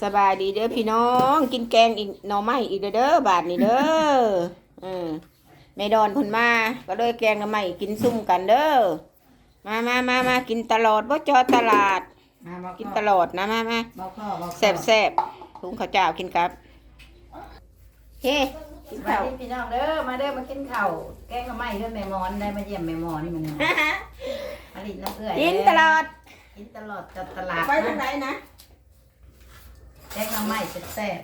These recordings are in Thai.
สบายดีเด้อพี่น้อง กินแกงอีกหน่อไม้อีกเด้อเด้อบาทนี้เด้อเออแม่ดอนเพิ่นมา ก็เลยแกงหน่อไม้กินซุ่มกันเด้อมามามามากินตลอดบ่จอตลาด มาบอกกินตลอดนะมามาบอกพ่อบอกแซ่บแซ่บถุงข้าวเจ้ากินครับเฮ้กินสวัข้าสวดีพี่น้องเด้อมาเด้อมากินข้าวแกงข้าวไหม้เพื่อนแม่มอนได้มาเยี่ยมแม่มอนนี่มันมาดินน้ำเอื้อยกินตลอดกินตลอดจัดตลาดไปทางไหนนะ แกงข้าวไหม้แซ่บ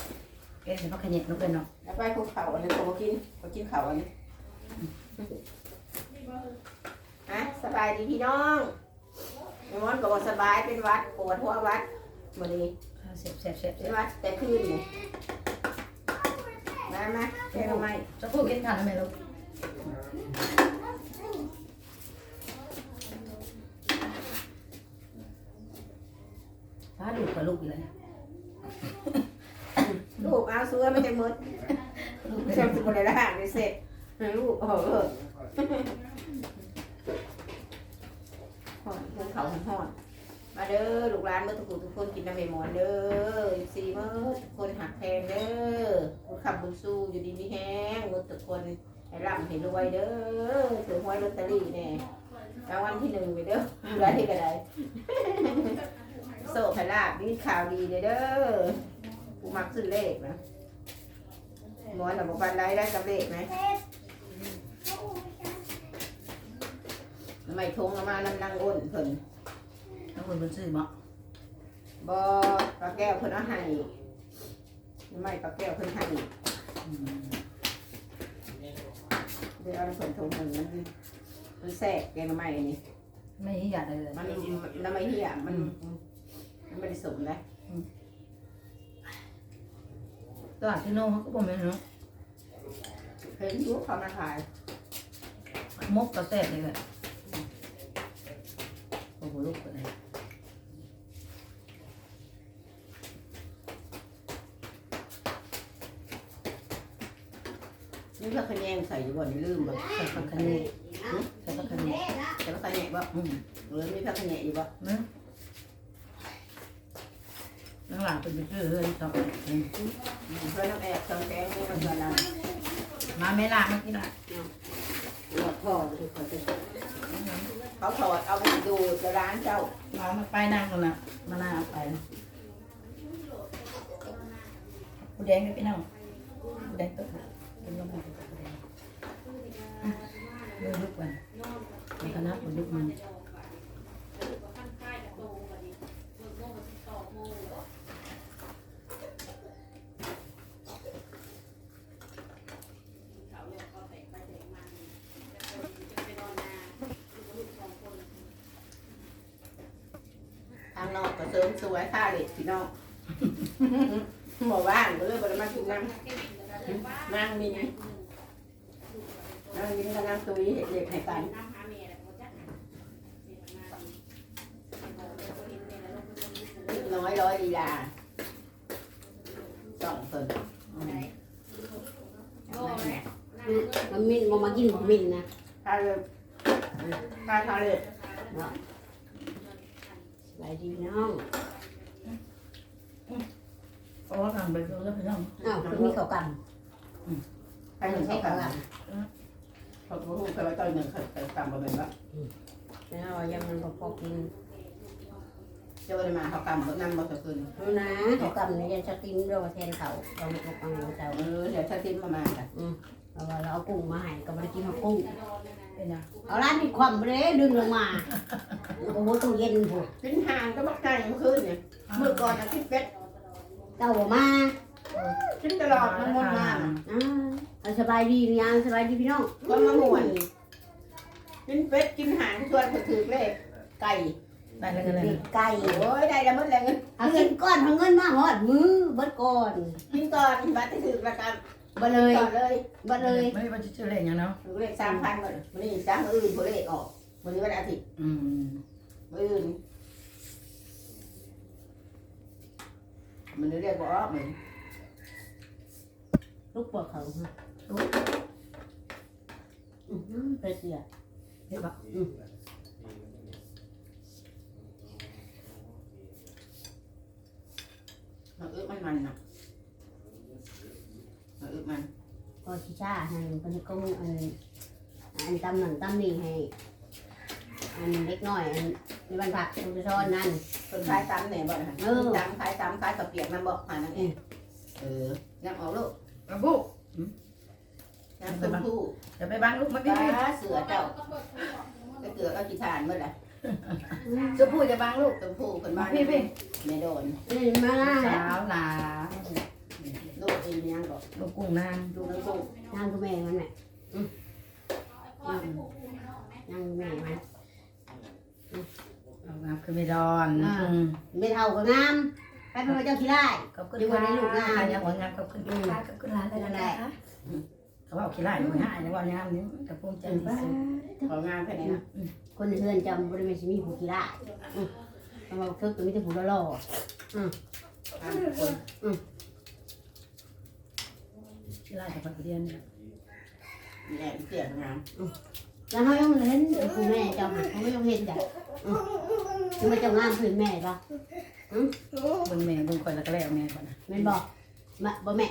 ๆแกงเห็นพักขยิบนุ๊กเลยเนาะแล้วไปภูเขาอันนี้ผมกินผมกินข้าวอันนี้ฮะสบายดีพี่น้องแม่มอนก็บอกสบายเป็นหวัดปวดหัวหวัดวันนี้แซ่บแซ่บแซ่บใช่ไหมแต่คืนเนี่ยมามาแกงทำไมจะพูดกินข้าวได้ไหมลูกฟ้าดูกับลูกอยู่เลย ซื้อไมันจะมืดเชื่อมสุกเลยละห่างเลยเสร็จลูกเออเออหอนภูเขาหอนมาเด้อลูกร้านเมื่อทุกคนทุกคนกินน้ำเมมอนเด้อซีเมื่อทุกคนหักแพงเด้อคุณขับบุญสู้อยู่ดีมีแห้งหมดทุกคนให้ร่ำให้รวยเด้อถือหวยลอตเตอรี่เนี่ยรางวัลที่หนึ่งไปเด้อได้ก็ได้โซ่พลาบมีข่าวดีเด้อเด้อกูมักซื้อเลขนะ หมอนบอกปันได้ได้กับเลขไหมทำไมทงเอามานำนางอ้นเพิ่นแล้วคนมันซื้อบ่บอปลาแก้วเพิ่นเอาให้ทำไมปลาแก้วเพิ่นให้เดี๋ยวเอาเพิ่นทงหนึ่งมันมันแทรกแกงทำไมนี่ไม่อยากเลยมันน้ำไม่เหี้ยมันมันไม่ได้สมเลย ตลาดที่โน่เขาก็บอกไม่รู้เห็นอยุเขามาขายมกกระแซ่บเลยแหละโอ้โหลูกเลยนี่ก็ขะแยงใส่อยู่บ่นี่ลืมบ่ใส่ผักคะแนนใส่ผักคะแนนแต่ว่าขะแยงบ่อืมหรือมีผักขะแยงอยู่บ่นะนั่ง หลังเป็นชื่อเลยสอเพื่อนน้ำแอบติมแกงนี่มันเพื่อนเรามาไม่ล่ะเมื่อกี้ล่ะหลอดพ่อดูเขาสิเขาถอดเอาไปดูจะร้านเจ้ามามาไปนั่งกันนะมาหนั่งเอาไปผู้แดงก็ไปนั่งผู้แดงตุ๊กเป็นลมเป็นผู้แดงเลือกลูกมันมันก็นับมันลูกมัน นอกก็เสริมสวยค่าเหล็กพี่น้องหมอบ้านก็เลยบริมากินน้ำนั่งมีนั่งกินกับน้ำตุยเห็ดเหล็กให้กันนิดน้อยร้อยลีลาสองคนมันมินบ่มากินบ่มินนะถ้าเลยถ้าทาเลยส บายดีน้องเพราะว่าทำไปดูแล้วพี่น้องอ้าวคือมีเขากันใครหนึ่งเขากันเขาพูดกันว่าต้อยหนึ่งเขาตามมาเป็นว่าแล้วยังมันบ่พอกินจ้าเลยมาเขากำเขานำมาสักคืนเอานะเขากันนี่ยยังสติมด้วยว่าแทนเขาเราไม่ต้องเอาเจ้าเออเดี๋ยวถ้าทิ้มมามาค่ะเอาเราเอากุ้งมาให้ก็บ่ได้กินเอากุ้ง เป็นยังเอาร้านนี้ความบ่ได้ดึงลงมาโอ้โหตู้เย็นพุ่นขึ้นทางก็บักไก่เมื่อคืนเนี่ยเมื่อก่อนอาทิตย์เป็ดเจ้าบ่มาขึ้นตลอดมันวนมาอ่าเอาสบายดียังสบายดีพี่น้องก็มาม่วนกินเป็ดกินหางส่วนถือเลขไก่ได้แล้วกันเลยปีกไก่โอ้ยได้แล้วหมดแล้วเงินเอากินก้อนเอาเงินมาฮอดมือเบิดก่อนกินก่อนบัตรที่ถือประกัน บ่เลยก่อนเลยบ่เลย ไม่ได้ว่าจะชื่ออะไรอย่างเนาะถือเลขสามพันก่อนวันนี้สามอื่นผู้เลขออกวันนี้วันอาทิตย์อืมมื้ออื่นมันเรียกว่าออกเหมือนลูกปวดเขาฮะอื้อหือไปเสียเห็นปะเอาอึมันมันนะเอาอึมัน ก็ชิชาหันเป็นก็อันอันตำหนังตำนี่ให้ อันเล็กน้อยอันในบรรพักตุกซ้อนนั่น คนคล้ายตำเนี่ยบ่นะเออ ตำคลายตำคลายกับเปียกมันบอกผ่านนั่นเองเออยังเอาลูกเอาบุกยังต้มผู้จะไปบังลูกมาปพี่ลาเสือเจ้าก็เกือเอากี่ทานเมื่อไหร่จะพูดจะบังลูกต้มผู้คนบ้านพี่พี่ไม่โดนนี่มาสาวหลา องยังก็ลูกกุ้งนางดูน้ำกุ้งนางก็แม่มันแหละอืมอืมนางแม่มันเอางามคือไม่ดอนอ่าอืมไม่เท่าก็งามไปเป็นพระเจ้าขี้ไล่ขอบคุณดีกว่าได้ลูกงามยังหัวงามขอบคุณค่ะขอบคุณหลานเลยนะคะเขาบอกขี้ไล่หัวหน้าอย่างว่างามนี่กับภูมิใจที่สุดของานแค่นี้นะคนในเรือนจำบริเวณชิมีผู้ขี้ไล่อืมเอามาเคิกตัวนี้จะผู้ละล่อห้าคนขี้ไล่กับพักเรียนเนี่ยแหลมเสียงงามแล้วเขายังเห็นผู้แม่เจ้าหาเขาไม่ต้องเห็นจ้ะอืมคือมาเจ้างามพื้นแม่ปะเบิ่งแม่เบิ่งคอยแล้วก็แล้วแม่ก่อนนะแม่นบอกมาบ่แม่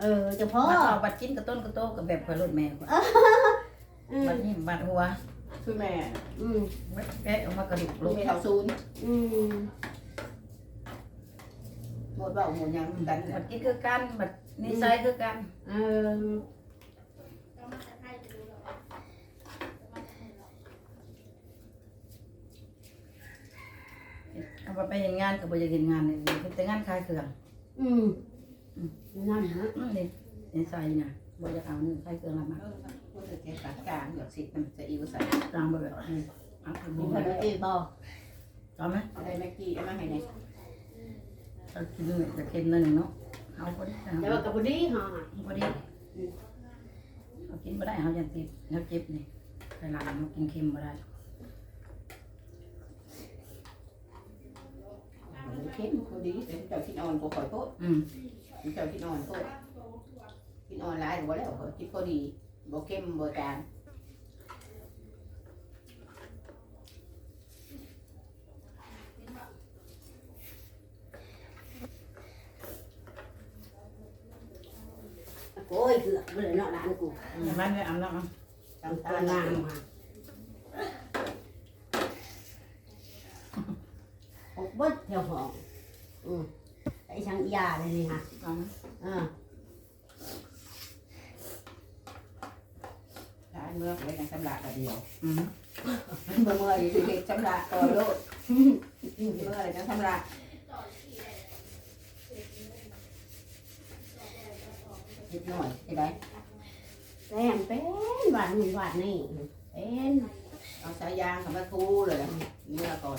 เออเจ้าพ่อบัดเอาบัดชิ้นกับต้นกับโตกับแบบคอยรถแม่ก่อนอืมบัดนี้บัดหัวคือแม่ อืมบัดแกะออกมากระดูกลูลูกกมีเท่าซูนอืมหมดเบาหมดยังกันบัดกินคือกันบัด นิสัยคือกันเออเอาไปไปเห็นงานก็บ่อยากเห็นงานเลยแต่งานขายเครื่องอืมนั่นนะนี่นิสัยน่ะบ่อยากเอาหนี่ขายเครื่องละมาพูดถึงแกปากกลางหยดสิมันจะอิ่วใส่ตามบ่แบบอืมเอาไปมีบ่คนเอ้ยบอกเอาไหมอะไรแม็กกี้เอามาให้ไหนเอากินจะเค็มหน่อยหนึ่งเนาะ เอาพอดีเอาแต่ว่ากับพอดีฮะพอดีเอากินบ่ได้เอาอย่างติดเอาเจ็บนี่ไปหลังเอากินเค็มบ่ได้เข้มพอดีแต่เจ้าคิดอ่อนก็ขอโทษอืมเจ้าคิดอ่อนโทษคิดอ่อนร้ายหรือว่าแล้วก็คิดพอดีบ่เข้มบ่จาง โอ้ยเกือบเลยเนาะร้านกูอย่ามันเลยเอาเนาะตามตัตาวงามงมาหกเบิดแถวห้องอืมไอ้ช่างยาเลยนี่ฮะเอาไหมอ่าร้านเมื่อไว้ในสำลักเดียวอืมเมื่อเมื่ออยู่เด็กสำลักต่อโลดเมื่ออะไรจะสำลัก นิดหน่อยใช่ไหมแต้มเป็นหวานหนึ่งหวานนี่เป็นเอาสายยางกับมาทูเลยเมื่อก่อน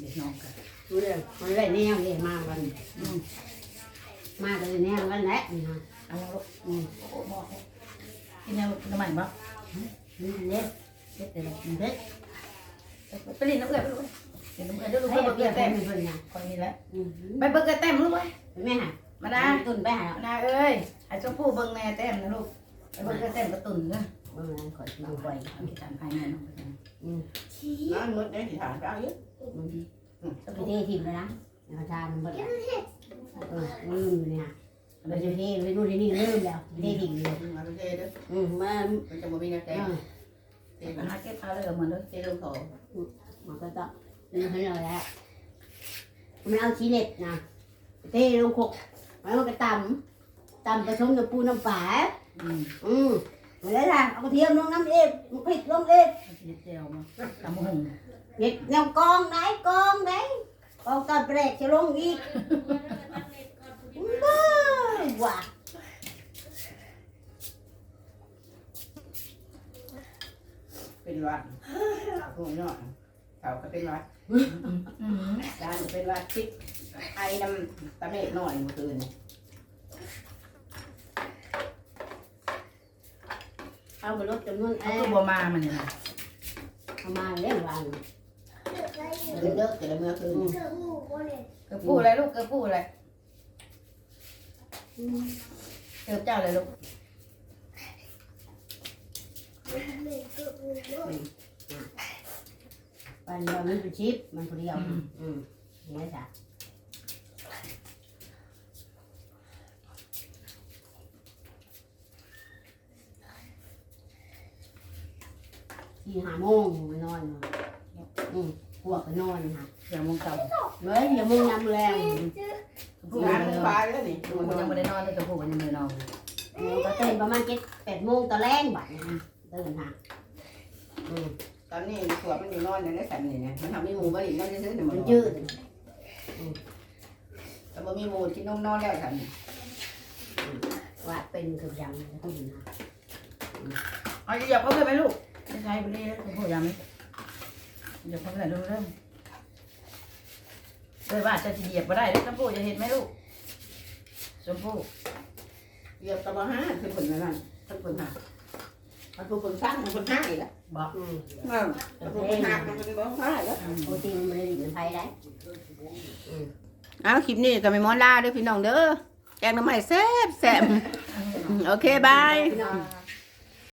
เด็กน้องกันดูเลยมันได้แนวเลยมากันอืมมากันแนวกันแหละนี่ฮะเอาลูกอืมโอ้โหหม้อให้กินยังลูกกินน้ำมันบ่นี่เด็ดเด็ดเด็ดเด็ดไปเล่นน้ำเกลือไปลูกเล่นน้ำเกลือเดี๋ยวลูกให้ไปเพื่เบิกเกลืออนแต้มมีเพื่อนนะคนนี้แหละอืมไปเบิกเกลือแต้มลูกไปแม่ฮะมาดาตุนไปหามาดาเอ้ยไอ้ชมพู่เบิ่งแน่แต้มนะลูกไปเบิกเกลือแต้มกระตุ่นเด้อเมื่อนั้นขอดูเอาไปไปเอาที่ทานภายในน้องไปกันน้ำมืดได้ที่ฐานก็เอาเยอะไปเททิมเลยนะอาจารย์มันเออลืมอยู่เนี่ยไปเทเทไปนู่นที่นี่ลืมแล้วเททิมเลยมาเป็นเทเด้ออืมมามันจะบ่มีน้ำแกเองอเทไปหาเก็บเอาเลยเหมือนเด้อเทลงเขามันก็ต้องลืมให้เลยแหละมันเอาชีเน็ตนะเทลงขกแล้วมันก็ตำ ตำผสมกับปูน้ำปลาอืมอืมเอาเลยล่ะเอากระเทียมลงน้ำเอฟมันพริกลงเอฟเอาที่เจียวมาตำหงเห็ดแนวกองไหนกองไหนกองตอนแปลกจะลงอีกบ้าว่ะเป็นวัดพวกนี้เขาก็เป็นวัดอืมร้านเป็นวัดติดไอ้น้ำตะเม็ดหน่อยเมื่อคืน เอาไปลดจำนวนแอเขาก็ร์บัวมามันนี่นะเอามาเลี้ยงวันเดินเด้อแต่ละเมื่อคืนเกิดผู้อะไรลูกเกิดผู้อะไรเกิดเจ้าอะไรลูกวันเรามันเป็นชิปมันคนเดียวอืมไม่ใช่ สี่ห้าโมงไปนอนเนาะอืมพวกก็นอนค่ะอย่างมงเก่าเฮ้ยอย่ามึงยำแรงผู้ร้านยังปลาแล้วนี่ยังไม่ได้นอนเลยตัวผู้ยังไม่ได้นอนเออก็ตื่นประมาณเจ็ดแปดโมงตอนแรกบัดนี้นะตื่นค่ะอืมตอนนี้ขวบมันอยู่นอนในสันนี่นะมันทำให้หมูมาหลินนั่นซื้อๆเนี่ยมัมันนยืดแต่บ่มีหมูกินนมนอนแล้วสันว่าเป็นคือยังตื่นค่ะเอาหยับเขาเลยไหมลูกไม่ใช่ไปเลยตัวผู้ยังไหมหยับเขาเลย ดูเริ่มเลยว่าจะเหยียบมาได้แล้วตัวผู้จะเห็นไหมลูกชมพู่เหยียบตะบะห้าคือผลนั่นคือผลห้ามันคือผลสร้างมันผลห้าอีกแล้วบอกอืมมันผลห้ามันเป็นผลห้าแล้วปกติมันไม่ได้ดินไฟได้อ้าวคลิปนี้ก็ไม่มอนลาเด้อพี่น้องเด้อแกงน้ำใหม่แซ่บแซ่บโอเคบายพี่น้อง